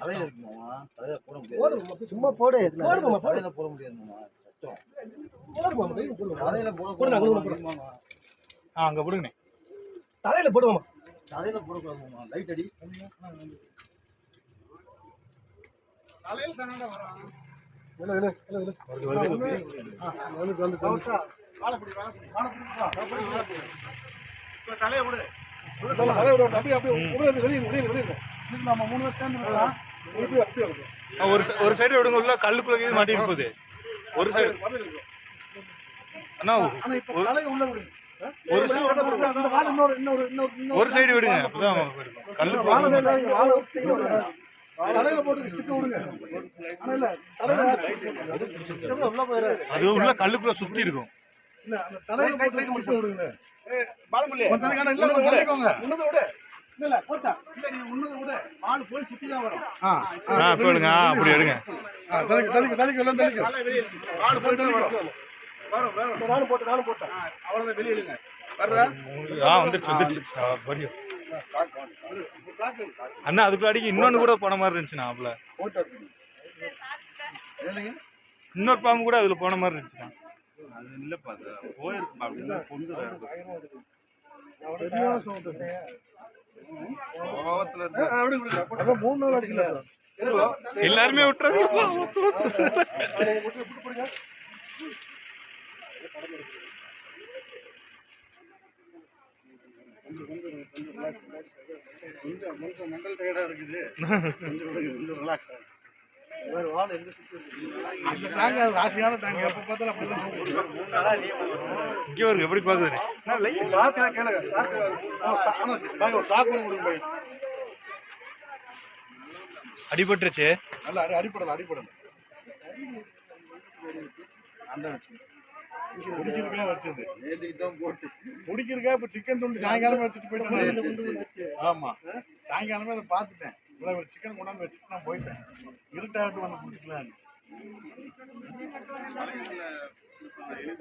தலையில தலையில முடியாது போடுமாமா சும்மா போடு போடு. தலையில தலையில போடுங்க, போடுங்க? ஆ அங்கே போடுங்கண்ணே. தலையில போடுவாமா தலையில போடக்கூடாதுமாமா. லைட் அடி. இல்ல வந்து வந்து தலையை விடு. ஒரு ஒரு சைடு விடுங்க உள்ள கல்லுக்குள்ள இது மாட்டிட்டு போகுது. ஒரு சைடு. அண்ணா ஆனா இப்ப தலையை உள்ள விடுங்க. ஒரு ஒரு சைடு விடுங்க. அப்பதான் அது உள்ள கல்லுக்குள்ள சுத்தி இருக்கும். இல்ல அந்த தலையில போட்டு ஸ்டிக் விடுங்க. பாலமுல்லி ஒரு தலைக்கு ஆனா இல்ல கொஞ்சம் தள்ளிக்கோங்க உன்னதை விடு. இல்ல இல்ல போட்டா. இல்ல நீ உன்னதை விடு. பால் போய் சுத்தி தான் வரும். ஆ ஆ இப்போ எடுங்க ஆ அப்படி எடுங்க. வந்துருச்சு வந்துருச்சு. அண்ணா அதுக்குள்ள அடிக்க கூட போன மாதிரி இருந்துச்சுண்ணா அப்பல. இன்னொரு பாம்பு கூட அதில் போன மாதிரி இருந்துச்சுண்ணா. அது அது போயிருக்குப்பா அப்படின்னா மூணு நாள் அடிக்கல எல்லாருமே விட்டுறாங்க. ரிலாக்ஸ் பார்த்தாலும் இங்கே வருங்க எப்படி பாக்குது சாக்கு அடிபட்டுருச்சு. நல்லா அடிப்படல அந்த குடிக்கிறதுக்காக வச்சது. குடிக்கிறதுக்காக இப்ப சிக்கன் துண்டு சாயங்காலமே வச்சுட்டு போயிட்டு ஆமா. சாயங்காலமே அதை பார்த்துட்டேன். இவ்வளவு ஒரு சிக்கன் கொண்டாந்து வச்சுட்டு நான் போயிட்டேன். இருட்டாட்டு வந்து குடிச்சுக்கலாம் கயிறு